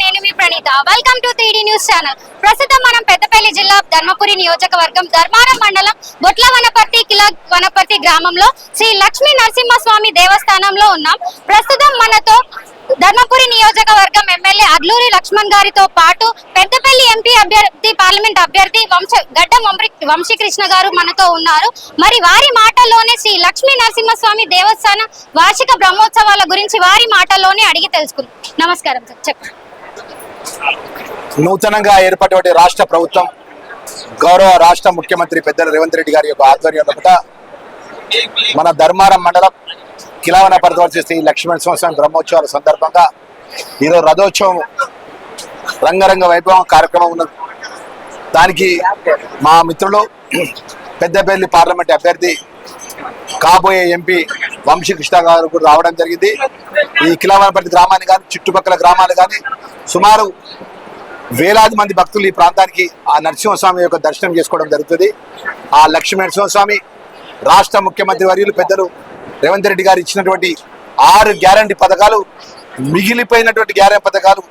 నేను మీ Praneetha. Welcome to three D news channel ప్రస్తుతం మనం పెద్దపల్లి జిల్లా ధర్మపురి నియోజకవర్గం ధర్మారం మండలం బొట్ల వనపర్తి కిలా వనపర్తి గ్రామంలో శ్రీ లక్ష్మీ నరసింహస్వామి దేవస్థానంలో ఉన్నాం. ప్రస్తుతం మనతో ధర్మపురి నియోజకవర్గం ఎమ్మెల్యే అడ్లూరి లక్ష్మణ్ గారితో పాటు పెద్దపల్లి ఎంపీ అభ్యర్థి పార్లమెంట్ అభ్యర్థి వంశ గడ్డ వంశీకృష్ణ గారు మనతో ఉన్నారు. మరి వారి మాటల్లోనే శ్రీ లక్ష్మీ నరసింహస్వామి దేవస్థానం వార్షిక బ్రహ్మోత్సవాల గురించి వారి మాటల్లోనే అడిగి తెలుసుకుందాం. నమస్కారం సార్. చెప్పండి. నూతనంగా ఏర్పడినటువంటి రాష్ట్ర ప్రభుత్వం గౌరవ రాష్ట్ర ముఖ్యమంత్రి పెద్దల రేవంత్ రెడ్డి గారి యొక్క ఆధ్వర్యంలో కూడా మన ధర్మారం మండలం కిలావన పరిధి శ్రీ లక్ష్మణ సంవత్సరం బ్రహ్మోత్సవాల సందర్భంగా ఈరోజు రథోత్సవం రంగరంగ వైభవం కార్యక్రమం ఉన్నది. దానికి మా మిత్రులు పెద్దపల్లి పార్లమెంట్ అభ్యర్థి కాబోయే ఎంపీ వంశీ కృష్ణ గారు కూడా రావడం జరిగింది. ఈ కిలవరపల్లి గ్రామాన్ని కానీ చుట్టుపక్కల గ్రామాలు కానీ సుమారు వేలాది మంది భక్తులు ఈ ప్రాంతానికి ఆ నరసింహస్వామి యొక్క దర్శనం చేసుకోవడం జరుగుతుంది. ఆ లక్ష్మీ నరసింహస్వామి రాష్ట్ర ముఖ్యమంత్రి వర్యులు పెద్దలు రేవంత్ రెడ్డి గారు ఇచ్చినటువంటి ఆరు గ్యారంటీ పథకాలు మిగిలిపోయినటువంటి గ్యారంటీ పథకాలు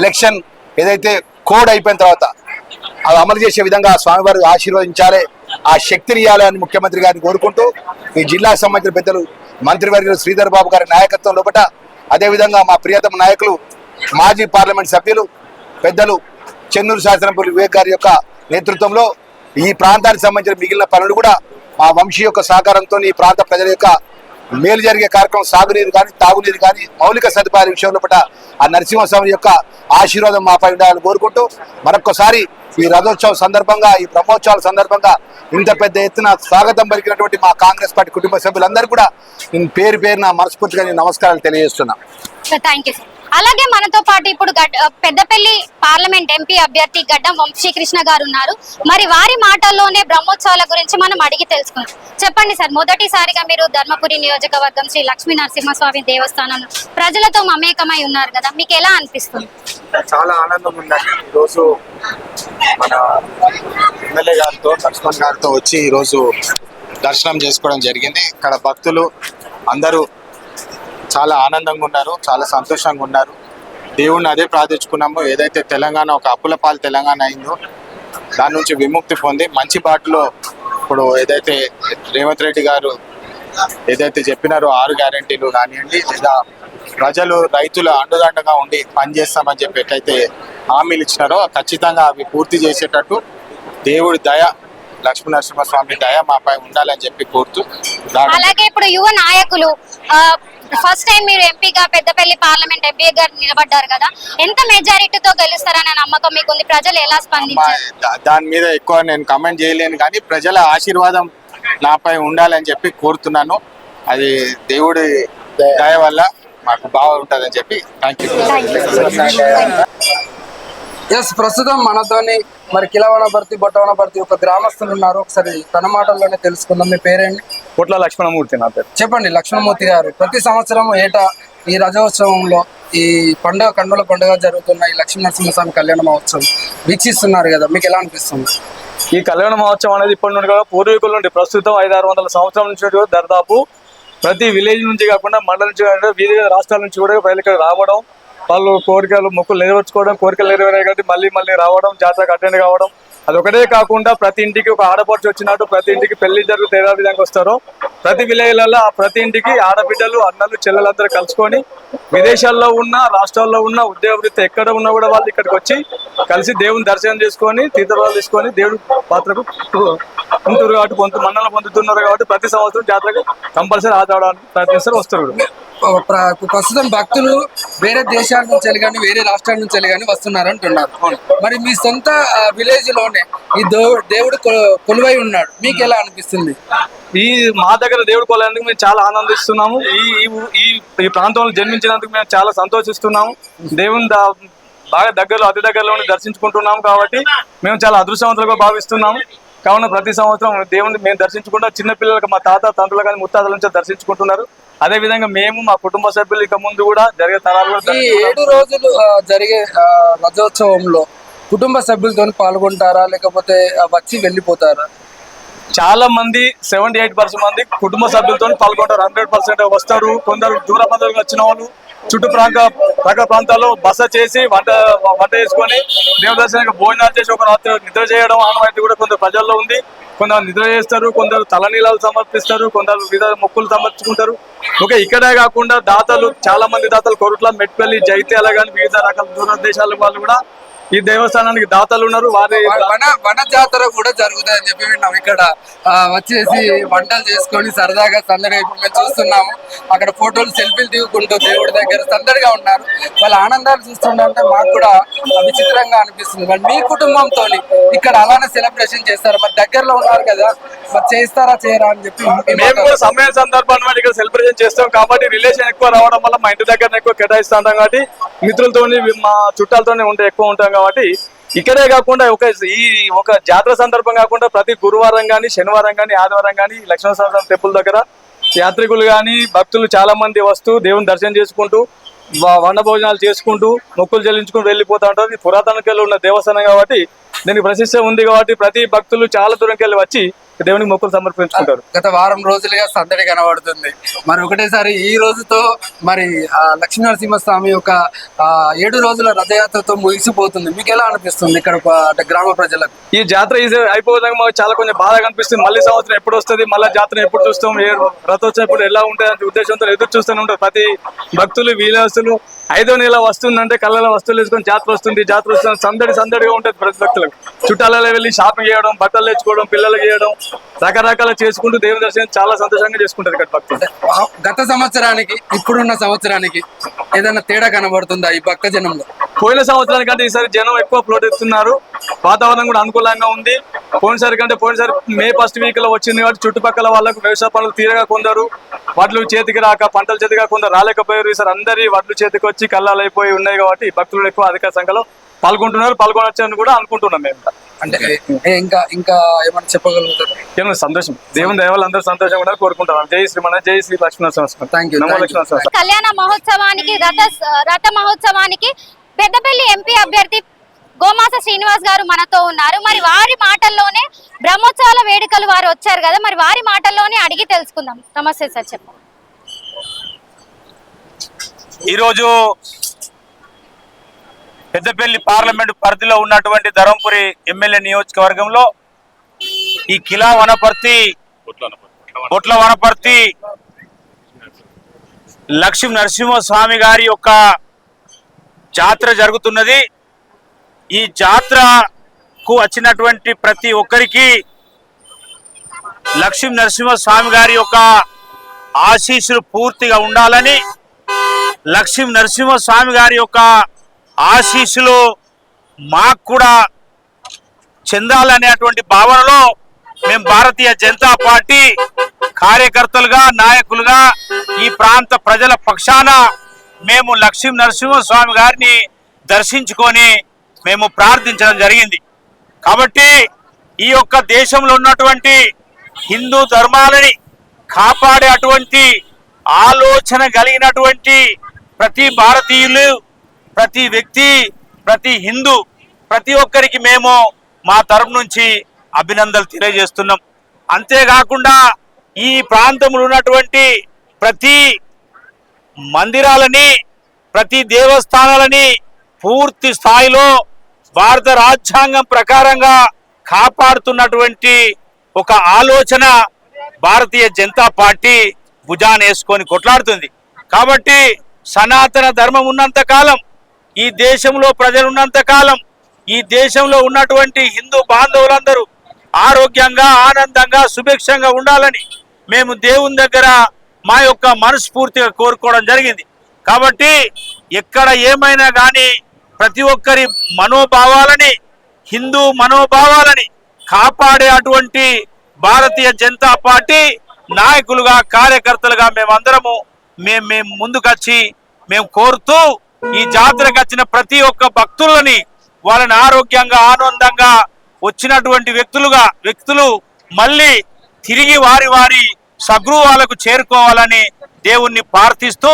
ఎలక్షన్ ఏదైతే కోడ్ అయిపోయిన తర్వాత అవి అమలు చేసే విధంగా స్వామివారు ఆశీర్వదించాలి. ఆ శక్తిని ఇవ్వాలని అని ముఖ్యమంత్రి గారిని కోరుకుంటూ ఈ జిల్లాకు సంబంధించిన పెద్దలు మంత్రివర్యులు శ్రీధర్ బాబు గారి నాయకత్వం లోపల అదేవిధంగా మా ప్రియతమ నాయకులు మాజీ పార్లమెంట్ సభ్యులు పెద్దలు చెన్నూరు శాసనపల్లి వివేక్ గారి యొక్క నేతృత్వంలో ఈ ప్రాంతానికి సంబంధించిన మిగిలిన పనులు కూడా మా వంశీ యొక్క సహకారంతో ఈ ప్రాంత ప్రజల యొక్క మేలు జరిగే కార్యక్రమం సాగునీరు కానీ తాగునీరు కానీ మౌలిక సదుపాయాల విషయంలో పట్ల ఆ నరసింహస్వామి యొక్క ఆశీర్వాదం మాపై ఉండాలని కోరుకుంటూ మరొకసారి ఈ రథోత్సవం సందర్భంగా ఈ బ్రహ్మోత్సవాల సందర్భంగా ఇంత పెద్ద ఎత్తున స్వాగతం పలికినటువంటి మా కాంగ్రెస్ పార్టీ కుటుంబ సభ్యులందరూ కూడా నేను పేరు పేరున మనస్ఫూర్తిగా నేను నమస్కారాలు తెలియజేస్తున్నా. థ్యాంక్ యూ అలాగే మనతో పాటు ఇప్పుడు పెద్దపల్లి పార్లమెంట్ ఎంపీ అభ్యర్థి గడ్డం వంశీకృష్ణ గారు ఉన్నారు. మరి వారి మాటల్లోనే బ్రహ్మోత్సవాల గురించి మనం అడిగి తెలుసుకుందాం. చెప్పండి సార్ మొదటిసారిగా మీరు ధర్మపురి నియోజకవర్గం శ్రీ లక్ష్మీ నరసింహస్వామి దేవస్థానం ప్రజలతో మమేకమై ఉన్నారు కదా మీకు ఎలా అనిపిస్తుంది? చాలా ఆనందం ఉందండి. ఈరోజు మన ఎమ్మెల్యే గారితో లక్ష్మణ్ గారితో వచ్చి ఈరోజు దర్శనం చేసుకోవడం జరిగింది. ఇక్కడ భక్తులు అందరూ చాలా ఆనందంగా ఉన్నారు చాలా సంతోషంగా ఉన్నారు. దేవుణ్ణి అదే ప్రార్థించుకున్నాము. ఏదైతే తెలంగాణ ఒక అప్పుల పాలు తెలంగాణ అయిందో దాని నుంచి విముక్తి పొంది మంచి బాటలో ఇప్పుడు ఏదైతే రేవంత్ రెడ్డి గారు ఏదైతే చెప్పినారో ఆరు గ్యారంటీలు కానివ్వండి లేదా ప్రజలు రైతుల అండుదండగా ఉండి పనిచేస్తామని చెప్పి ఎట్లయితే హామీలు ఇచ్చినారో ఖచ్చితంగా అవి పూర్తి చేసేటట్టు దేవుడి దయ లక్ష్మీ నరసింహస్వామి దయ మాపై ఉండాలని చెప్పి కోరుతూ అలాగే ఇప్పుడు యువ నాయకులు ఫస్ట్ టైం మీరు ఎంపీగా పెద్దపల్లి పార్లమెంట్ ఎంపీ గారు నిలబడ్డారు కదా ఎంత మెజారిటీతో గెలుస్తారనే నమ్మకం మీకు ఉంది ప్రజలు ఎలా స్పందించారు? దాని మీద ఎక్కువ నేను కమెంట్ చేయలేను కానీ ప్రజల ఆశీర్వాదం నాపై ఉండాలని చెప్పి కోరుతున్నాను. అది దేవుడి దయ వల్ల మాకు బాగుంటుందని చెప్పి థ్యాంక్ యూ ఎస్ ప్రస్తుతం మనతోని మరి కిలవన భర్తీ బొట్టవన భర్తీ ఒక గ్రామస్తులు ఉన్నారు. ఒకసారి తన మాటల్లోనే తెలుసుకుందాం. మీ పేరేంటి? పుట్ల లక్ష్మణమూర్తి నా పేరు. చెప్పండి లక్ష్మణమూర్తి గారు. ప్రతి సంవత్సరం ఏటా ఈ రజోత్సవంలో ఈ పండుగ కన్నుల పండుగ జరుగుతున్న ఈ లక్ష్మీ నరసింహస్వామి కళ్యాణ మహోత్సవం వీక్షిస్తున్నారు కదా మీకు ఎలా అనిపిస్తుంది? ఈ కళ్యాణ మహోత్సవం అనేది ఇప్పటి నుండి కూడా పూర్వీకుల నుండి ప్రస్తుతం ఐదు ఆరు వందల సంవత్సరాల నుంచి కూడా దరిదాపు ప్రతి విలేజ్ నుంచి కాకుండా మండలం నుంచి కాకుండా వివిధ రాష్ట్రాల నుంచి కూడా ప్రజలు ఇక్కడ రావడం వాళ్ళు కోరికలు మొక్కులు నెరవేర్చుకోవడం కోరికలు నెరవేరాయి కాబట్టి మళ్ళీ మళ్ళీ రావడం జాతరకు అటెండ్ కావడం. అది ఒకటే కాకుండా ప్రతి ఇంటికి ఒక ఆడపడుచు వచ్చినట్టు ప్రతి ఇంటికి పెళ్ళి జరుగుతూ ఏ విధంగా వస్తారో ప్రతి విలేజ్లలో ఆ ప్రతి ఇంటికి ఆడబిడ్డలు అన్నలు చెల్లెలందరూ కలుసుకొని విదేశాల్లో ఉన్న రాష్ట్రాల్లో ఉన్న ఉద్యోగ వృత్తి ఎక్కడ ఉన్నా కూడా వాళ్ళు ఇక్కడికి వచ్చి కలిసి దేవుని దర్శనం చేసుకొని తీర్థరాలు తీసుకొని దేవుడి పాత్రకు ఉంటున్నారు కాబట్టి కొంత మండలం పొందుతున్నారు కాబట్టి ప్రతి సంవత్సరం జాతరకు కంపల్సరీ ఆదవడానికి ప్రయత్నిస్తారు వస్తారు. ప్రస్తుతం భక్తులు వేరే దేశాల నుంచి కానీ వేరే రాష్ట్రాల నుంచి కానీ వస్తున్నారు అంటున్నారు. మరి మీ సొంత విలేజ్లోనే ఈ దేవుడు కొ- కొలువై ఉన్నాడు. మీకు ఎలా అనిపిస్తుంది? ఈ మా దగ్గర దేవుడు కొలేందుకు మేము చాలా ఆనందిస్తున్నాము. ఈ ఈ ఈ ప్రాంతంలో జన్మించినందుకు మేము చాలా సంతోషిస్తున్నాము. దేవుని బాగా దగ్గరలో అతి దగ్గరలోని దర్శించుకుంటున్నాము కాబట్టి మేము చాలా అదృష్టవంతులుగా భావిస్తున్నాము. కావున ప్రతి సంవత్సరం దేవుని మేము దర్శించుకుంటా చిన్నపిల్లలకు మా తాత తండ్రులు కానీ ముత్తాతల నుంచి దర్శించుకుంటున్నారు. అదే విధంగా మేము మా కుటుంబ సభ్యులు ఇక ముందు కూడా జరిగే తరాలు ఈ. ఏడు రోజులు జరిగే రథోత్సవంలో కుటుంబ సభ్యులతో పాల్గొంటారా? లేకపోతే వచ్చి వెళ్ళిపోతారా? చాలా మంది సెవెంటీ ఎయిట్ పర్సెంట్ మంది కుటుంబ సభ్యులతో పాల్గొంటారు. హండ్రెడ్ పర్సెంట్ వస్తారు. కొందరు దూర బంధువులు వచ్చిన వాళ్ళు చుట్టూ ప్రాంత ప్రక్క ప్రాంతాల్లో బస చేసి వంట వంట చేసుకొని దేవదర్శనానికి భోజనాలు చేసి ఒక రాత్రి నిద్ర చేయడం ఆనవాయితీ కూడా కొందరు ప్రజల్లో ఉంది. కొందరు నిద్ర చేస్తారు కొందరు తలనీలాలు సమర్పిస్తారు కొందరు వివిధ మొక్కులు సమర్పించుకుంటారు ఓకే ఇక్కడే కాకుండా దాతలు చాలా మంది దాతలు కొరట్ల మెట్పల్లి జైత్యాల కానీ వివిధ రకాల దూర దేశాల వాళ్ళు కూడా ఈ దేవస్థానానికి దాతలు ఉన్నారు వారి వన వన జాతర కూడా జరుగుతుందని చెప్పి విన్నాం. ఇక్కడ వచ్చేసి వంటలు చేసుకొని సరదాగా సందడిగా ఇప్పుడు మేము చూస్తున్నాము. అక్కడ ఫోటోలు సెల్ఫీలు దిగుకుంటూ దేవుడి దగ్గర సందడిగా ఉన్నారు. వాళ్ళ ఆనందాలు చూస్తుంటే మాకు కూడా విచిత్రంగా అనిపిస్తుంది. మరి మీ కుటుంబంతో ఇక్కడ అలానే సెలబ్రేషన్ చేస్తారు? మరి దగ్గరలో ఉన్నారు కదా మరి చేస్తారా చేయరా అని చెప్పి మేము. కూడా సమయం సందర్భాన్ని ఇక్కడ సెలబ్రేషన్ చేస్తాం. కాబట్టి రిలేషన్ ఎక్కువ రావడం వల్ల మా ఇంటి దగ్గర ఎక్కువ కేటాయిస్తూ కాబట్టి మిత్రులతో మా చుట్టాలతోనే ఉంటే ఎక్కువ ఉంటాం కాబట్టి ఇక్కడే కాకుండా ఒక ఈ ఒక జాతర సందర్భం కాకుండా ప్రతి గురువారం కానీ శనివారం కానీ ఆదివారం కానీ లక్ష్మణ స్వామి టెంపుల్ దగ్గర యాత్రికులు కానీ భక్తులు చాలా మంది వస్తూ దేవుని దర్శనం చేసుకుంటూ వండ వన భోజనాలు చేసుకుంటూ మొక్కులు చెల్లించుకుంటూ వెళ్ళిపోతూ ఉంటారు. ఇది పురాతనకెళ్ళి ఉన్న దేవస్థానం కాబట్టి దీనికి ప్రశస్తి ఉంది కాబట్టి ప్రతి భక్తులు చాలా దూరంకెళ్ళి వచ్చి దేవునికి మొక్కులు సమర్పించుకుంటారు. గత వారం రోజులుగా సందడి కనబడుతుంది. మరి ఒకటేసారి ఈ రోజుతో మరి ఆ లక్ష్మీ నరసింహస్వామి యొక్క ఏడు రోజుల రథయాత్రతో ముగిసిపోతుంది. మీకు ఎలా అనిపిస్తుంది ఇక్కడ గ్రామ ప్రజలకు? ఈ జాతర అయిపోవడం మాకు చాలా కొంచెం బాధగా అనిపిస్తుంది. మళ్ళీ సంవత్సరం ఎప్పుడు వస్తుంది? మళ్ళీ జాతర ఎప్పుడు చూస్తాం? ఏ రథోత్సవం ఎప్పుడు ఎలా ఉంటుంది అనే ఉద్దేశంతో ఎదురు చూస్తూనే ఉంటారు ప్రతి భక్తులు వీలస్తులు ఐదో నెల వస్తుందంటే కళ్ళలో వస్తువులు వేసుకొని జాతర వస్తుంది. జాతర వస్తుంది సందడి సందడిగా ఉంటుంది ప్రతి భక్తులకు. చుట్టాలలో వెళ్ళి షాపింగ్ చేయడం బట్టలు తెచ్చుకోవడం పిల్లలకి చేయడం రకరకాల చేసుకుంటూ దేవుని దర్శనం చాలా సంతోషంగా చేసుకుంటారు ఇక్కడ భక్తులు. గత సంవత్సరానికి ఇప్పుడున్న సంవత్సరానికి ఏదైనా తేడా కనబడుతుందా ఈ భక్త జనంలో? పోయిన సంవత్సరానికంటే ఈసారి జనం ఎక్కువ ఫ్లోట్ ఎత్తున్నారు వాతావరణం కూడా అనుకూలంగా ఉంది. పోయినసారి కంటే పోయినసారి మే ఫస్ట్ వీక్లో వచ్చింది కాబట్టి చుట్టుపక్కల వాళ్ళకు వ్యవసాయ పనులు తీరగా కొందరు. వడ్లు చేతికి రాక పంటలు చేతిగా కొందరు రాలేకపోయారు. ఈసారి అందరి వడ్లు చేతికి వచ్చి కళ్ళాలు అయిపోయి ఉన్నాయి కాబట్టి భక్తులు ఎక్కువ అధిక సంఖ్యలో పాల్గొంటున్నారు. పాల్గొనొచ్చని కూడా అనుకుంటున్నాం మేము. అంటే ఇంకా ఇంకా ఏమైనా చెప్పగలుగుతారు? సంతోషం? దేవుని దయవల్ల అందరూ సంతోషంగా ఉండాలని కోరుకుంటున్నాం. జై శ్రీమణ జై శ్రీ లక్ష్మణ. లక్ష్మణ సంవత్సరం కళ్యాణ మహోత్సవానికి రథ రథ మహోత్సవానికి పెద్దపల్లి ఎంపీ అభ్యర్థి గోమాస శ్రీనివాస్ గారు మనతో ఉన్నారు. మరి వారి మాటల్లోనే బ్రహ్మోత్సవాల వేడుకలు వారు వచ్చారు కదా మరి వారి మాటల్లోనే అడిగి తెలుసుకుందాం. నమస్తే సార్ చెప్పండి. ఈరోజు పెద్దపల్లి పార్లమెంట్ పరిధిలో ఉన్నటువంటి ధర్మపురి ఎమ్మెల్యే నియోజకవర్గంలో ఈ కిలా వనపర్తి బొట్ల వనపర్తి లక్ష్మీ నరసింహస్వామి గారి యొక్క జాతర జరుగుతున్నది. ఈ జాతరకు వచ్చినటువంటి ప్రతి ఒక్కరికి లక్ష్మీ నరసింహస్వామి గారి యొక్క ఆశీస్సులు పూర్తిగా ఉండాలని లక్ష్మీ నరసింహస్వామి గారి యొక్క ఆశీస్సులు మాకు కూడా చెందాలనేటువంటి భావనలో మేము భారతీయ జనతా పార్టీ కార్యకర్తలుగా నాయకులుగా ఈ ప్రాంత ప్రజల పక్షాన మేము లక్ష్మీ నరసింహస్వామి గారిని దర్శించుకొని మేము ప్రార్థించడం జరిగింది. కాబట్టి ఈ యొక్క దేశంలో ఉన్నటువంటి హిందూ ధర్మాలని కాపాడే అటువంటి ఆలోచన కలిగినటువంటి ప్రతి భారతీయులు ప్రతి వ్యక్తి ప్రతి హిందూ ప్రతి ఒక్కరికి మేము మా తరపు నుంచి అభినందనలు తెలియజేస్తున్నాం. అంతేకాకుండా ఈ ప్రాంతంలో ఉన్నటువంటి ప్రతి మందిరాలని ప్రతి దేవస్థానాలని పూర్తి స్థాయిలో భారత రాజ్యాంగం ప్రకారంగా కాపాడుతున్నటువంటి ఒక ఆలోచన భారతీయ జనతా పార్టీ భుజాన్ని వేసుకొని కొట్లాడుతుంది. కాబట్టి సనాతన ధర్మం ఉన్నంత కాలం ఈ దేశంలో ప్రజలున్నంత కాలం ఈ దేశంలో ఉన్నటువంటి హిందూ బాంధవులందరూ ఆరోగ్యంగా ఆనందంగా సుభిక్షంగా ఉండాలని మేము దేవుని దగ్గర మా యొక్క మనస్ఫూర్తిగా కోరుకోవడం జరిగింది. కాబట్టి ఎక్కడ ఏమైనా కానీ ప్రతి ఒక్కరి మనోభావాలని హిందూ మనోభావాలని కాపాడే అటువంటి భారతీయ జనతా పార్టీ నాయకులుగా కార్యకర్తలుగా మేమందరము మేము మేము ముందుకొచ్చి మేము కోరుతూ ఈ జాతరకు వచ్చిన ప్రతి ఒక్క భక్తులని వాళ్ళని ఆరోగ్యంగా ఆనందంగా వచ్చినటువంటి వ్యక్తులుగా వ్యక్తులు మళ్ళీ తిరిగి వారి వారి సగృహాలకు చేరుకోవాలని దేవుణ్ణి ప్రార్థిస్తూ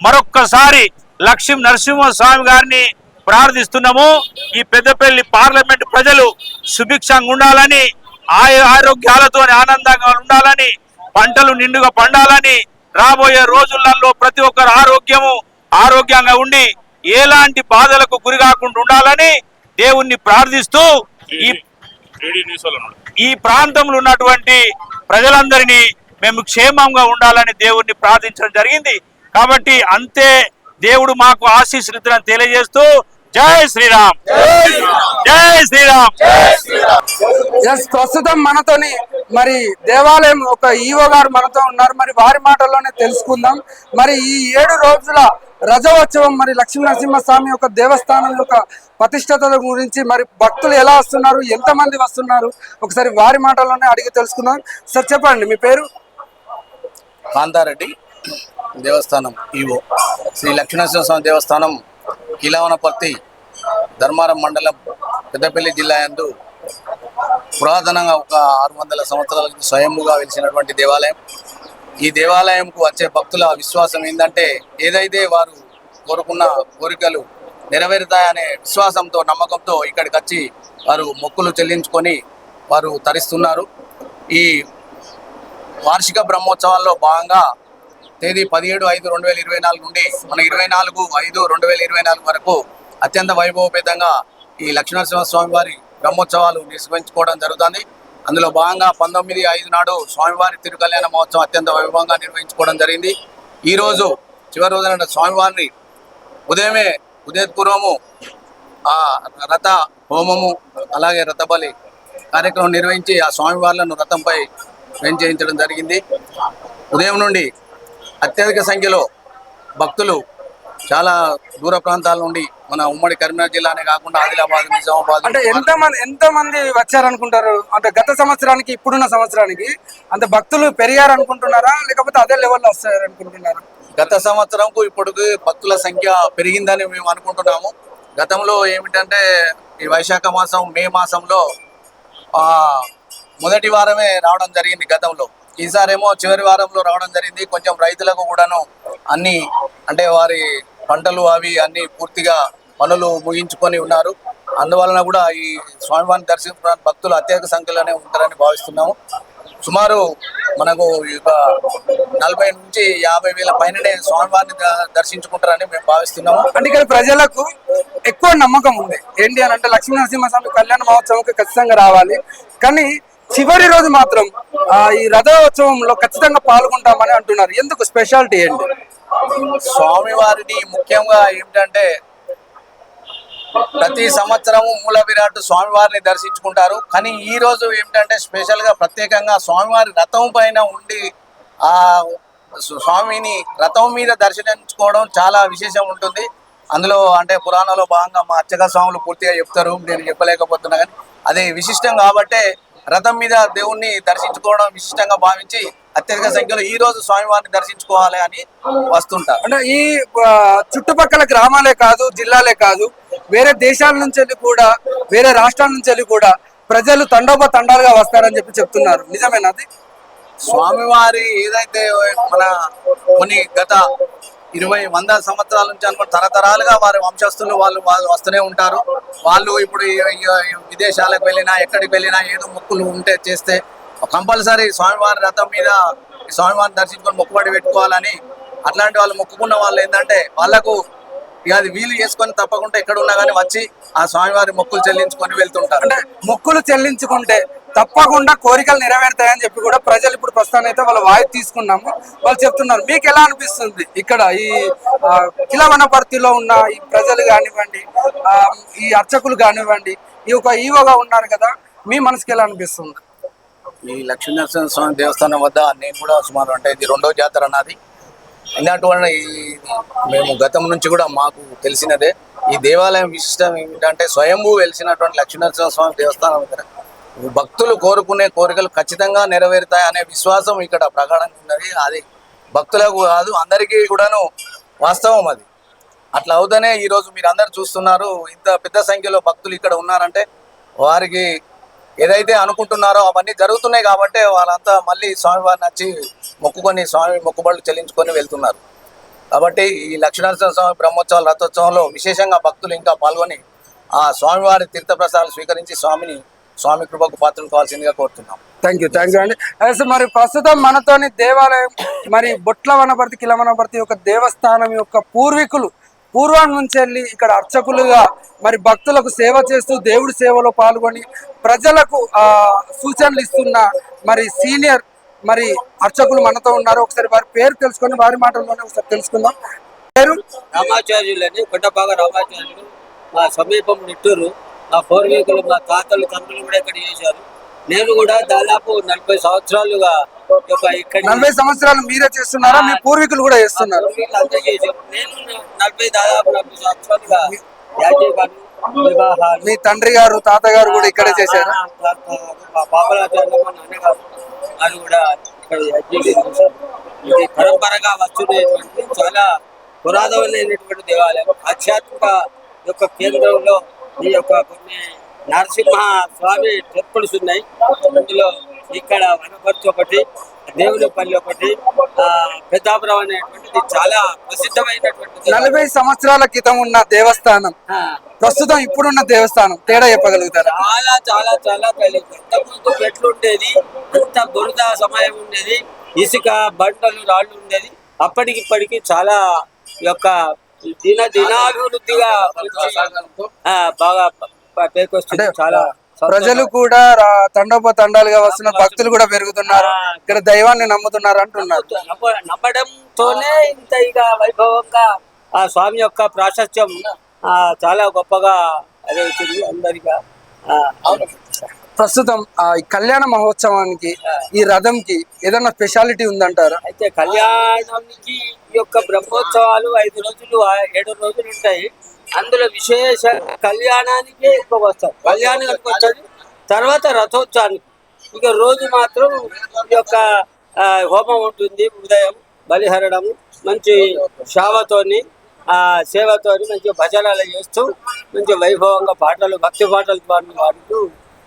మరొక్కసారి లక్ష్మీ నరసింహస్వామి గారిని ప్రార్థిస్తున్నాము. ఈ పెద్దపల్లి పార్లమెంట్ ప్రజలు సుభిక్షంగా ఉండాలని ఆయు ఆరోగ్యాలతో ఆనందంగా ఉండాలని పంటలు నిండుగా పండాలని రాబోయే రోజులలో ప్రతి ఒక్కరు ఆరోగ్యము ఆరోగ్యంగా ఉండి ఎలాంటి బాధలకు గురి కాకుండా ఉండాలని దేవుణ్ణి ప్రార్థిస్తూ ఈ ఈ ప్రాంతంలో ఉన్నటువంటి ప్రజలందరినీ మేము క్షేమంగా ఉండాలని దేవుణ్ణి ప్రార్థించడం జరిగింది. కాబట్టి అంతే దేవుడు మాకు ఆశీస్సులు తెలియజేస్తూ జై శ్రీరామ్. జై శ్రీరామ్. ఎస్ ప్రస్తుతం మనతోని మరి దేవాలయం ఒక ఈవో గారు మనతో ఉన్నారు. మరి వారి మాటల్లోనే తెలుసుకుందాం. మరి ఈ ఏడు రోజుల రజోత్సవం మరి లక్ష్మీ నరసింహస్వామి యొక్క దేవస్థానం యొక్క ప్రతిష్టత గురించి మరి భక్తులు ఎలా వస్తున్నారు? ఎంతమంది వస్తున్నారు? ఒకసారి వారి మాటల్లోనే అడిగి తెలుసుకుందాం. సార్ చెప్పండి మీ పేరు? కాంతారెడ్డి దేవస్థానం ఈవో. శ్రీ లక్ష్మీనరసింహ స్వామి దేవస్థానం కిలవనపర్తి ధర్మారం మండలం పెద్దపల్లి జిల్లా యందు పురాతనంగా ఒక ఆరు వందల సంవత్సరాల క్రితం స్వయంగా వెలిసినటువంటి దేవాలయం. ఈ దేవాలయంకు వచ్చే భక్తుల విశ్వాసం ఏంటంటే ఏదైతే వారు కోరుకున్న కోరికలు నెరవేరుతాయనే విశ్వాసంతో నమ్మకంతో ఇక్కడికి వచ్చి వారు మొక్కులు చెల్లించుకొని వారు తరిస్తున్నారు. ఈ వార్షిక బ్రహ్మోత్సవాల్లో భాగంగా తేదీ పదిహేడు ఐదు రెండు వేల ఇరవై నాలుగు నుండి మన ఇరవై నాలుగు ఐదు రెండు వేల ఇరవై నాలుగు వరకు అత్యంత వైభవపేతంగా ఈ లక్ష్మీనరసింహస్వామి వారి బ్రహ్మోత్సవాలు నిర్వహించుకోవడం జరుగుతుంది. అందులో భాగంగా పంతొమ్మిది ఐదు నాడు స్వామివారి తిరుకల్యాణ మహోత్సవం అత్యంత వైభవంగా నిర్వహించుకోవడం జరిగింది. ఈరోజు చివరి రోజున స్వామివారిని ఉదయమే ఉదయపూర్వము ఆ రథ హోమము అలాగే రథబలి కార్యక్రమం నిర్వహించి ఆ స్వామివార్లను రథంపై వేంచేయించడం జరిగింది. ఉదయం నుండి అత్యధిక సంఖ్యలో భక్తులు చాలా దూర ప్రాంతాల నుండి మన ఉమ్మడి కరీంనగర్ జిల్లానే కాకుండా ఆదిలాబాద్ నిజామాబాద్ అంటే ఎంత మంది ఎంత మంది వచ్చారనుకుంటారు? అంటే గత సంవత్సరానికి ఇప్పుడున్న సంవత్సరానికి అంత భక్తులు పెరిగారు అనుకుంటున్నారా? లేకపోతే అదే లెవెల్లో వస్తారనుకుంటున్నారా? గత సంవత్సరంకు ఇప్పటికి భక్తుల సంఖ్య పెరిగిందని మేము అనుకుంటున్నాము. గతంలో ఏమిటంటే ఈ వైశాఖ మాసం మే మాసంలో మొదటి వారమే రావడం జరిగింది గతంలో. ఈసారేమో చివరి వారంలో రావడం జరిగింది. కొంచెం రైతులకు కూడాను అన్ని అంటే వారి పంటలు అవి అన్ని పూర్తిగా పనులు ముగించుకొని ఉన్నారు. అందువలన కూడా ఈ స్వామివారిని దర్శించడానికి భక్తులు అత్యధిక సంఖ్యలోనే ఉంటారని భావిస్తున్నాము. సుమారు మనకు ఒక నలభై నుంచి యాభై వేల పైననే స్వామివారిని దర్శించుకుంటారని మేము భావిస్తున్నాము. అంటే ఇక్కడ ప్రజలకు ఎక్కువ నమ్మకం ఉంది. ఏంటి అని అంటే లక్ష్మీ నరసింహస్వామి కళ్యాణ మహోత్సవంకి ఖచ్చితంగా రావాలి. కానీ చివరి రోజు మాత్రం ఈ రథోత్సవంలో ఖచ్చితంగా పాల్గొంటామని అంటున్నారు. ఎందుకు? స్పెషాలిటీ ఏంటి? స్వామివారిని ముఖ్యంగా ఏమిటంటే ప్రతి సంవత్సరము మూల విరాట్ స్వామివారిని దర్శించుకుంటారు. కానీ ఈ రోజు ఏమిటంటే స్పెషల్గా ప్రత్యేకంగా స్వామివారి రథం పైన ఉండి ఆ స్వామిని రథం మీద దర్శించుకోవడం చాలా విశేషం ఉంటుంది. అందులో అంటే పురాణంలో భాగంగా మా అర్చక స్వాములు పూర్తిగా చెప్తారు నేను చెప్పలేకపోతున్నా కానీ. అది విశిష్టం కాబట్టే రథం మీద దేవుణ్ణి దర్శించుకోవడం విశిష్టంగా భావించి అత్యధిక సంఖ్యలో ఈ రోజు స్వామివారిని దర్శించుకోవాలి అని వస్తుంటారు అంటే ఈ చుట్టుపక్కల గ్రామాలే కాదు జిల్లాలే కాదు వేరే దేశాల నుంచి వెళ్ళి కూడా వేరే రాష్ట్రాల నుంచి వెళ్ళి కూడా ప్రజలు తండోప తండాలుగా వస్తారని చెప్పి చెప్తున్నారు. నిజమేనా అది? స్వామివారి ఏదైతే మన కొన్ని గత ఇరవై వంద సంవత్సరాల నుంచి అనుకున్న తరతరాలుగా వారి వంశస్థులు వాళ్ళు వాళ్ళు వస్తూనే ఉంటారు. వాళ్ళు ఇప్పుడు విదేశాలకు వెళ్ళినా ఎక్కడికి వెళ్ళినా ఏదో మొక్కులు ఉంటే చేస్తే కంపల్సరీ స్వామివారి రథం మీద ఈ స్వామివారిని దర్శించుకొని మొక్కుబడి పెట్టుకోవాలని అట్లాంటి వాళ్ళు మొక్కుకున్న వాళ్ళు ఏంటంటే వాళ్ళకు ఇక అది వీలు చేసుకొని తప్పకుండా ఎక్కడ ఉన్నా కానీ వచ్చి ఆ స్వామివారి మొక్కులు చెల్లించుకొని వెళ్తుంటారు. అంటే మొక్కులు చెల్లించుకుంటే తప్పకుండా కోరికలు నెరవేరుతాయని చెప్పి కూడా ప్రజలు ఇప్పుడు ప్రస్తుతాన్ని అయితే వాళ్ళ వాయి తీసుకున్నాము. వాళ్ళు చెప్తున్నారు మీకు ఎలా అనిపిస్తుంది ఇక్కడ ఈ ఆ, కిలవనపర్తిలో ఉన్న ఈ ప్రజలు కానివ్వండి ఈ అర్చకులు కానివ్వండి ఈ ఒక ఈవోగా ఉన్నారు కదా మీ మనసుకి ఎలా అనిపిస్తుంది? ఈ లక్ష్మీనరసింహ స్వామి దేవస్థానం వద్ద నేను కూడా సుమారు అంటే ఇది రెండో జాతర అన్నది ఇలాంటి ఈ మేము గతం నుంచి కూడా మాకు తెలిసినదే. ఈ దేవాలయం విశిష్టం ఏమిటంటే స్వయంభూ వెలిసినటువంటి లక్ష్మీనరసింహ స్వామి దేవస్థానం దగ్గర. భక్తులు కోరుకునే కోరికలు ఖచ్చితంగా నెరవేరుతాయి అనే విశ్వాసం ఇక్కడ ప్రగాఢంగా ఉన్నది. అది భక్తులకు కాదు అందరికీ కూడాను వాస్తవం అది. అట్లా అవుతానే ఈరోజు మీరు అందరు చూస్తున్నారు ఇంత పెద్ద సంఖ్యలో భక్తులు ఇక్కడ ఉన్నారంటే వారికి ఏదైతే అనుకుంటున్నారో అవన్నీ జరుగుతున్నాయి కాబట్టి వాళ్ళంతా మళ్ళీ స్వామివారిని వచ్చి మొక్కుకొని స్వామి మొక్కుబడులు చెల్లించుకొని వెళ్తున్నారు. కాబట్టి ఈ లక్ష్మీనరసింహ స్వామి బ్రహ్మోత్సవాల రథోత్సవంలో విశేషంగా భక్తులు ఇంకా పాల్గొని ఆ స్వామివారి తీర్థప్రసాదాలు స్వీకరించి స్వామిని స్వామి కృపకు పాత్రలు కావాల్సిందిగా కోరుతున్నాం. థ్యాంక్ యూ థ్యాంక్ యూ అండి. అయితే మరి ప్రస్తుతం మనతోని దేవాలయం మరి బొట్ల వనపర్తి కిల వనపర్తి యొక్క దేవస్థానం యొక్క పూర్వీకులు పూర్వం నుంచి వెళ్ళి ఇక్కడ అర్చకులుగా మరి భక్తులకు సేవ చేస్తూ దేవుడి సేవలో పాల్గొని ప్రజలకు ఆ సూచనలు ఇస్తున్న మరి సీనియర్ మరి అర్చకులు మనతో ఉన్నారు. ఒకసారి వారి పేరు తెలుసుకొని వారి మాటల్లోనే ఒకసారి తెలుసుకుందాం. పేరు? రామాచార్యులని కొండపాక రామాచార్యులు. మా సమీపం నిట్టూరు. మా పూర్వీకులు మా తాతలు తండ్రులు కూడా ఇక్కడ చేశారు. నేను కూడా దాదాపు నలభై సంవత్సరాలుగా ఇక్కడ నలభై సంవత్సరాలు మీరే చేస్తున్నారా? మీ పూర్వీకులు కూడా చేస్తున్నారు. నేను నలభై దాదాపు నలభై సంవత్సరాలుగా వివాహాలు మీ తండ్రి గారు తాతగారు కూడా ఇక్కడే చేశారు? మా పాపలాచార్యులు మా నాన్నగారు వారు కూడా ఇక్కడ ఇది పరంపరగా వస్తున్నటువంటి చాలా పురాతనమైనటువంటి దేవాలయం. ఆధ్యాత్మిక యొక్క కేంద్రంలో ఈ యొక్క కొన్ని నరసింహ స్వామి టెంపుల్స్ ఉన్నాయి. అందులో ఇక్కడ వనపర్తి ఒకటి దేవునిపల్లి ఒకటి ఆ, పెద్దాపురం అనేటువంటిది చాలా ప్రసిద్ధమైనటువంటి. నలభై సంవత్సరాల క్రితం ఉన్న దేవస్థానం. ప్రస్తుతం ఇప్పుడున్న దేవస్థానం. తేడా చెప్పగలుగుతారా? చాలా చాలా చాలా ఇంతకుముందు పెట్లు ఉండేది అంత బురద సమయం ఉండేది ఇసుక బండలు రాళ్ళు ఉండేది. అప్పటికి ఇప్పటికి చాలా యొక్క దిన దినాభివృద్ధిగా బాగా పేరుకొస్తుంది. చాలా. ప్రజలు కూడా రా- తండోప తండాలుగా వస్తున్న భక్తులు కూడా పెరుగుతున్నారు. ఇక్కడ దైవాన్ని నమ్ముతున్నారు అంటున్నారు. నమ్మ- నమ్మడంతోనే ఇంత ఇక వైభవంగా ఆ స్వామి యొక్క ప్రాశస్త్యం ఆ, చాలా గొప్పగా అదే అందరిగా ప్రస్తుతం ఆ కళ్యాణ మహోత్సవానికి ఈ రథంకి ఏదైనా స్పెషాలిటీ ఉందంటారా? అయితే కళ్యాణానికి ఈ యొక్క బ్రహ్మోత్సవాలు ఐదు రోజులు ఏడు రోజులు ఉంటాయి. అందులో విశేష కళ్యాణానికే ఎక్కువ వస్తారు కళ్యాణానికి వచ్చేది తర్వాత రథోత్సవానికి. ఇక రోజు మాత్రం ఈ యొక్క హోమం ఉంటుంది ఉదయం బలిహరణము మంచి శావతోని ఆ సేవతోని మంచి భజనలు చేస్తూ మంచి వైభవంగా పాటలు భక్తి పాటలు పాడు పాడుతూ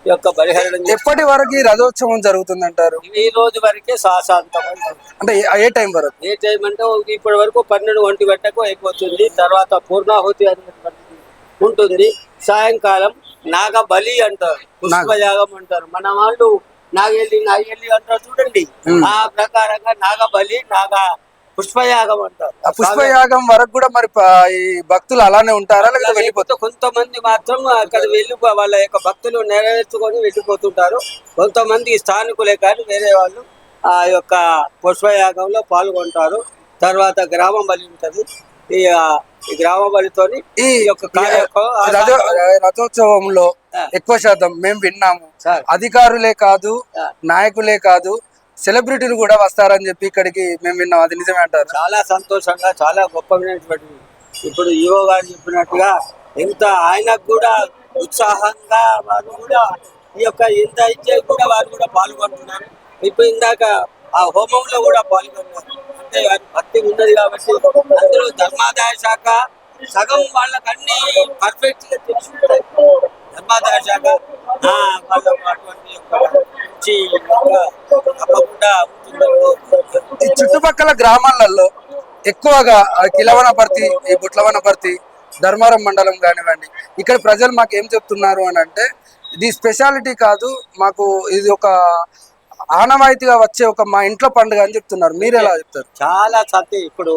యొక్క బలిహరణం చేస్తూ ఎప్పటి వరకు ఈ రథోత్సవం జరుగుతుందంటారు? ఈ రోజు వరకే సాశాంతం అంటే ఏ- టైం వరకు? ఏ టైం అంటే ఇప్పటి వరకు పన్నెండు ఒంటి గంటకు అయిపోతుంది. తర్వాత పూర్ణాహుతి ఉంటుంది. సాయంకాలం నాగబలి అంటారు. పుష్పయాగం అంటారు. మన వాళ్ళు నాగెల్లి నాగెల్లి అంటారు చూడండి. ఆ ప్రకారంగా నాగబలి నాగ పుష్పయాగం అంటారు ఆ పుష్పయాగం వరకు కూడా మరి ఈ భక్తులు అలానే ఉంటారా లేకపోతే వెళ్ళిపోతారు కొంతమంది మాత్రం అక్కడ వెళ్ళి వాళ్ళ యొక్క భక్తులు నెరవేర్చుకొని వెళ్ళిపోతుంటారు కొంతమంది స్థానికులే కానీ వేరే వాళ్ళు ఆ యొక్క పుష్పయాగంలో పాల్గొంటారు తర్వాత గ్రామ బలి ఉంటుంది ఈ గ్రామ బలితోని ఈ యొక్క రథోత్సవంలో. ఎక్కువ శాతం మేము విన్నాము. అధికారులే కాదు. నాయకులే కాదు సెలబ్రిటీలు కూడా వస్తారని చెప్పి ఇక్కడికి మేము విన్నాం. అది నిజమే అంటారు. చాలా సంతోషంగా చాలా గొప్పమైనటువంటి ఇప్పుడు ఈవో గారు చెప్పినట్టుగా ఎంత ఆయనకు కూడా ఉత్సాహంగా వారు కూడా ఈ యొక్క ఇంత ఇచ్చే కూడా వారు కూడా పాల్గొంటున్నారు. ఇప్పుడు ఇందాక ఆ హోమంలో కూడా పాల్గొన్నారు. అంటే భక్తి ఉన్నది కాబట్టి అందులో ధర్మాదాయ శాఖ సగం వాళ్ళకి అన్ని పర్ఫెక్ట్గా శాఖ అటువంటి తప్పకుండా ఈ చుట్టుపక్కల గ్రామాలలో ఎక్కువగా కిలవనపర్తి ఈ బుట్లవనపర్తి ధర్మారం మండలం కానివ్వండి ఇక్కడ ప్రజలు మాకు ఏం చెప్తున్నారు అని అంటే ఇది స్పెషాలిటీ కాదు మాకు ఇది ఒక ఆనవాయితీగా వచ్చే ఒక మా ఇంట్లో పండుగ అని చెప్తున్నారు. మీరు ఎలా చెప్తారు? చాలా సంతి ఇప్పుడు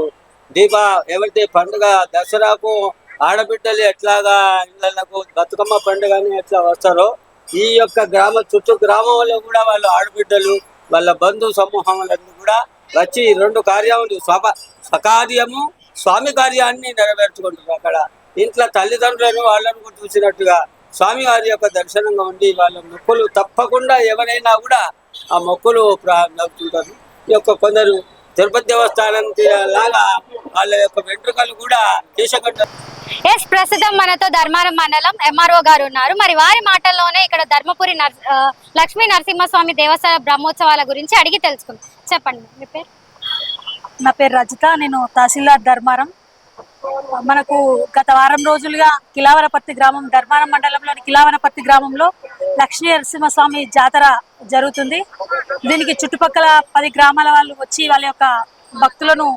దీప ఎవరితే పండుగ దసరాకు ఆడబిడ్డలు ఎట్లాగా ఇళ్ళకు బతుకమ్మ పండుగ అని ఎట్లా వస్తారో ఈ యొక్క గ్రామ చుట్టూ గ్రామంలో కూడా వాళ్ళ ఆడబిడ్డలు వాళ్ళ బంధు సమూహములన్నీ కూడా వచ్చి ఈ రెండు కార్యములు స్వప స్వకార్యము స్వామి కార్యాన్ని నెరవేర్చుకుంటారు అక్కడ. ఇంట్లో తల్లిదండ్రులను వాళ్ళను కూడా చూసినట్టుగా స్వామి వారి యొక్క దర్శనంగా ఉండి వాళ్ళ మొక్కులు తప్పకుండా ఎవరైనా కూడా ఆ మొక్కులు ప్రారంభించుంటారు ఈ యొక్క కొందరు తిరుపతి దేవస్థానం లాగా వాళ్ళ యొక్క వెంట్రుకలు కూడా కేశగడ్డ ఎస్ ప్రస్తుతం మనతో ధర్మారం మండలం ఎంఆర్ఓ గారు ఉన్నారు. మరి వారి మాటల్లోనే ఇక్కడ ధర్మపురి నర్ లక్ష్మీ నరసింహస్వామి దేవస్థాన బ్రహ్మోత్సవాల గురించి అడిగి తెలుసుకుందాం. చెప్పండి మీ పేరు? నా పేరు రజిత నేను తహసీల్దార్ ధర్మారం. మనకు గత వారం రోజులుగా కిలావరపర్తి గ్రామం ధర్మారం మండలంలోని కిలావరపర్తి గ్రామంలో లక్ష్మీ నరసింహస్వామి జాతర జరుగుతుంది. దీనికి చుట్టుపక్కల పది గ్రామాల వాళ్ళు వచ్చి వాళ్ళ యొక్క భక్తులను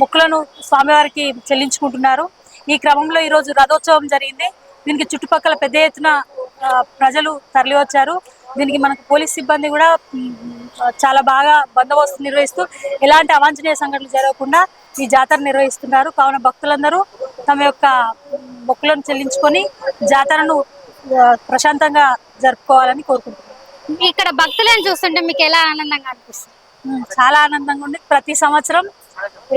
మొక్కులను స్వామివారికి చెల్లించుకుంటున్నారు. ఈ క్రమంలో ఈరోజు రథోత్సవం జరిగింది. దీనికి చుట్టుపక్కల పెద్ద ఎత్తున ప్రజలు తరలి వచ్చారు దీనికి మనకు పోలీస్ సిబ్బంది కూడా చాలా బాగా బందోబస్తు నిర్వహిస్తూ ఎలాంటి అవాంఛనీయ సంఘటనలు జరగకుండా ఈ జాతర నిర్వహిస్తున్నారు. కావున భక్తులందరూ తమ యొక్క మొక్కులను చెల్లించుకొని జాతరను ప్రశాంతంగా జరుపుకోవాలని కోరుకుంటున్నారు ఇక్కడ భక్తులను చూస్తుంటే మీకు ఎలా ఆనందంగా అనిపిస్తుంది? చాలా ఆనందంగా ఉంది. ప్రతి సంవత్సరం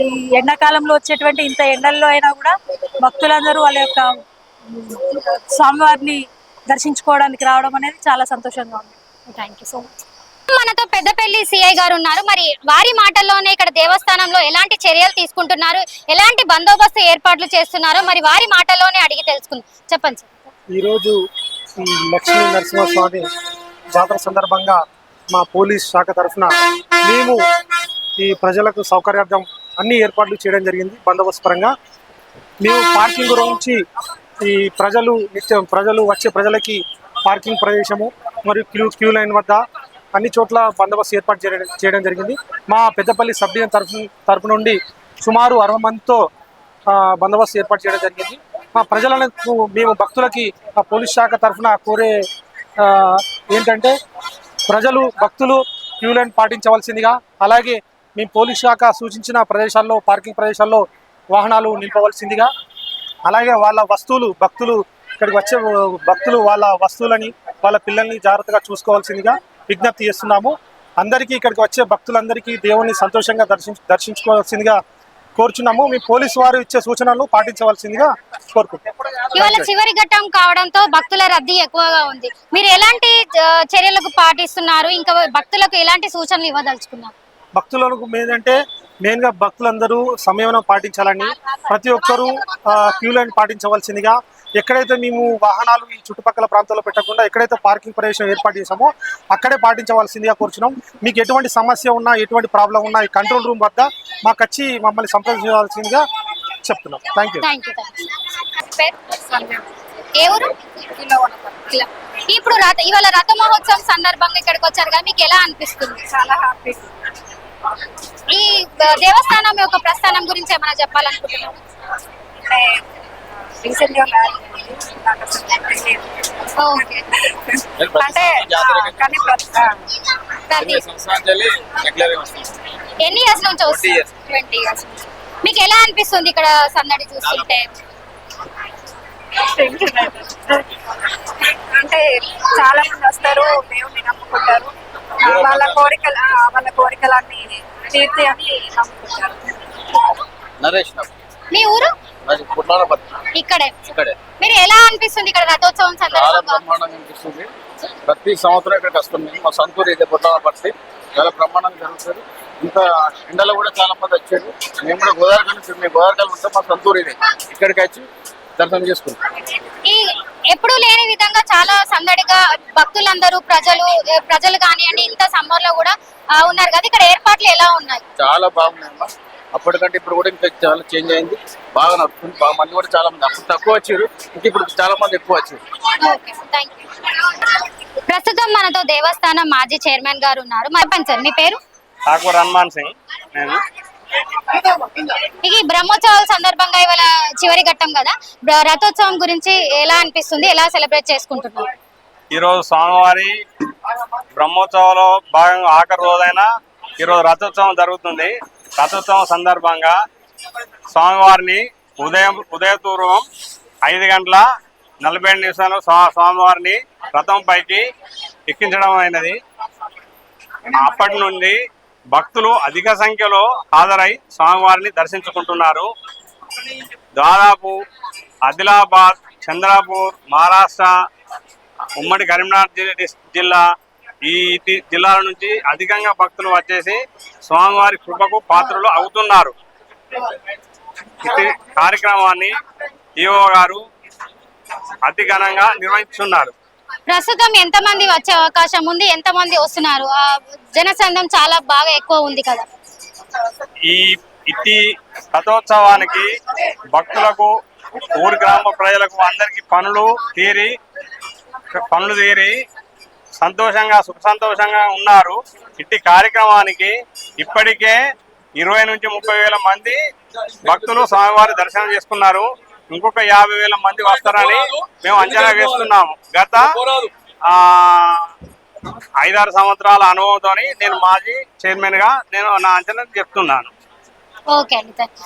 ఈ ఎండాకాలంలో వచ్చేటువంటి ఇంత ఎండల్లో అయినా కూడా భక్తులందరూ వాళ్ళ యొక్క స్వామివారిని దర్శించుకోవడానికి రావడం అనేది చాలా సంతోషంగా ఉంది. థ్యాంక్ యూ సో మచ్ మనతో పెద్దపల్లి సిఐ గారు ఉన్నారు. మరి వారి మాటల్లోనే ఇక్కడ దేవస్థానంలో ఎలాంటి చర్యలు తీసుకుంటున్నారు? ఎలాంటి బందోబస్తు ఏర్పాట్లు చేస్తున్నారో? మరి వారి మాటల్లోనే అడిగి తెలుసుకుందాం. చెప్పండి సార్. ఈరోజు ఈ లక్ష్మీ నరసింహస్వామి జాతర సందర్భంగా మా పోలీస్ శాఖ తరఫున మేము ఈ ప్రజలకు సౌకర్యార్థం అన్ని ఏర్పాట్లు చేయడం జరిగింది బందోబస్తు పరంగా. మేము పార్కింగ్ గురించి ఈ ప్రజలు నిత్యం ప్రజలు వచ్చే ప్రజలకి పార్కింగ్ ప్రదేశము మరియు క్యూ క్యూ లైన్ వద్ద అన్ని చోట్ల బందోబస్తు ఏర్పాటు చేయడం చేయడం జరిగింది. మా పెద్దపల్లి సబ్ డివిజన్ తరఫు నుండి సుమారు అరవై మందితో బందోబస్తు ఏర్పాటు చేయడం జరిగింది. మా ప్రజలకు మేము భక్తులకి ఆ పోలీస్ శాఖ తరఫున కోరే ఏంటంటే ప్రజలు భక్తులు క్యూ లైన్ పాటించవలసిందిగా అలాగే మేము పోలీస్ శాఖ సూచించిన ప్రదేశాల్లో పార్కింగ్ ప్రదేశాల్లో వాహనాలు నిలపవలసిందిగా అలాగే వాళ్ళ వస్తువులు భక్తులు ఇక్కడికి వచ్చే భక్తులు వాళ్ళ వస్తువులని వాళ్ళ పిల్లల్ని జాగ్రత్తగా చూసుకోవాల్సిందిగా విజ్ఞప్తి చేస్తున్నాము. అందరికీ ఇక్కడికి వచ్చే భక్తులందరికీ దేవుని సంతోషంగా దర్శించ దర్శించుకోవాల్సిందిగా కోరుచున్నాము. మీ పోలీసు వారు ఇచ్చే సూచనలు పాటించవలసిందిగా కోరుకుంటున్నాం చివరి ఘట్టం కావడంతో భక్తుల రద్దీ ఎక్కువగా ఉంది. మీరు ఎలాంటి చర్యలకు పాటిస్తున్నారు? ఇంకా భక్తులకు ఎలాంటి సూచనలు ఇవ్వదలుచుకున్నారు? భక్తులకు ఏంటంటే మెయిన్గా భక్తులందరూ సంయమనం పాటించాలని ప్రతి ఒక్కరూ క్యూ లైన్ పాటించవలసిందిగా ఎక్కడైతే మేము వాహనాలు ఈ చుట్టుపక్కల ప్రాంతాల్లో పెట్టకుండా ఎక్కడైతే పార్కింగ్ ప్రదేశం ఏర్పాటు చేసామో అక్కడే పాటించవలసిందిగా కోరుచున్నాం. మీకు ఎటువంటి సమస్య ఉన్నా ఎటువంటి ప్రాబ్లం ఉన్నా ఈ కంట్రోల్ రూమ్ వద్ద మాకు వచ్చి మమ్మల్ని సంప్రదించవలసిందిగా చెప్తున్నాం. Thank you. ఇప్పుడు ఇవాళ రథ మహోత్సవం సందర్భంగా ఇక్కడికి వచ్చారు కదా మీకు ఎలా అనిపిస్తుంది? చాలా హ్యాపీ ఈ దేవస్థానం యొక్క ప్రస్థానం గురించి ఏమైనా చెప్పాలనుకుంటున్నాను రీసెంట్గా ఓకే అంటే కానీ ప్రతి ఎన్ని ఇయర్స్ నుంచి వస్తుంది ట్వంటీ ఇయర్స్ మీకు ఎలా అనిపిస్తుంది ఇక్కడ సందడి చూస్తుంటే? అంటే చాలా మంది వస్తారు నమ్ముకుంటారు ఆ, వాళ్ళ కోరికలు ఆ, వాళ్ళ కోరికలన్నీ అని నమ్ముకుంటారు నరేష్ మీ ఊరు? ఇక్కడే. మీరు ఎలా అనిపిస్తుంది ఇక్కడ రథోత్సవం సందర్భంగా? అనిపిస్తుంది. ప్రతి సంవత్సరం ఇక్కడికి వస్తుంది మా సంతూరు ఇదే బుట్టాల పట్టి చాలా బ్రహ్మాండంగా జరుగుతుంది. ఇంకా ఎండలో కూడా చాలా మంది వచ్చారు. మేము కూడా గోదావరి నుంచి మేము గోదావరి ఉంటాం మా సంతూరు ఇదే. ఇక్కడికి వచ్చి దర్శనం చేసుకుంటాం. ఈ ఎప్పుడూ లేని విధంగా చాలా సందడిగా భక్తులందరూ ప్రజలు ప్రజలు కానివ్వండి ఇంత సమ్మర్లో కూడా ఉన్నారు కదా. ఇక్కడ ఏర్పాట్లు ఎలా ఉన్నాయి? చాలా బాగున్నాయి అమ్మా. అప్పటికంటే ఇప్పుడు కూడా ఇంకా చాలా చేంజ్ అయింది. బాగా నడుస్తుంది. బాగా మంది కూడా చాలా మంది అప్పుడు తక్కువ వచ్చారు. ఇంకా ఇప్పుడు చాలా మంది ఎక్కువ వచ్చారు. ప్రస్తుతం మనతో దేవస్థానం మాజీ చైర్మన్ గారు ఉన్నారు. మరి సార్ మీ పేరు? ఠాకూర్ హనుమాన్ సింగ్. నేను ఈ బ్రహ్మోత్సవాల సందర్భంగా ఇవాళ చివరి ఘట్టం కదా. రథోత్సవం గురించి ఎలా అనిపిస్తుంది? ఎలా సెలబ్రేట్ చేసుకుంటున్నాం ఈరోజు స్వామివారి బ్రహ్మోత్సవంలో భాగంగా ఆఖరి రోజైన ఈరోజు రథోత్సవం జరుగుతుంది. రథోత్సవం సందర్భంగా స్వామివారిని ఉదయం ఉదయపూర్వం ఐదు గంటల నలభై ఏడు నిమిషాలు స్వామివారిని రథం పైకి ఎక్కించడం అయినది. అప్పటి నుండి భక్తులు అధిక సంఖ్యలో హాజరై స్వామివారిని దర్శించుకుంటున్నారు. దాదాపు ఆదిలాబాద్ చంద్రాపూర్ మహారాష్ట్ర ఉమ్మడి కరీంనగర్ జిల్లా ఈ జిల్లాల నుంచి అధికంగా భక్తులు వచ్చేసి స్వామివారి కృపకు పాత్రలు అవుతున్నారు. కార్యక్రమాన్ని ఈఓ గారు అతి ఘనంగా నిర్వహిస్తున్నారు. ప్రస్తుతం ఎంతమంది వచ్చే అవకాశం ఉంది? ఎంతమంది వస్తున్నారు? జనసందం చాలా బాగా ఎక్కువ ఉంది కదా. ఈ ఇట్టి రథోత్సవానికి భక్తులకు ఊరు గ్రామ ప్రజలకు అందరికి పనులు తీరి పనులు తీరి సంతోషంగా సుఖ సంతోషంగా ఉన్నారు. ఇట్టి కార్యక్రమానికి ఇప్పటికే ఇరవై నుంచి ముప్పై వేల మంది భక్తులు స్వామివారి దర్శనం చేసుకున్నారు. ఇంకొక యాభై వేల మంది వస్తారని మేము అంచనా వేస్తున్నాము. గత ఆ, ఐదారు సంవత్సరాల అనుభవంతో నేను మాజీ చైర్మన్గా నేను నా అంచనా చెప్తున్నాను. ఓకే అండి థాంక్స్.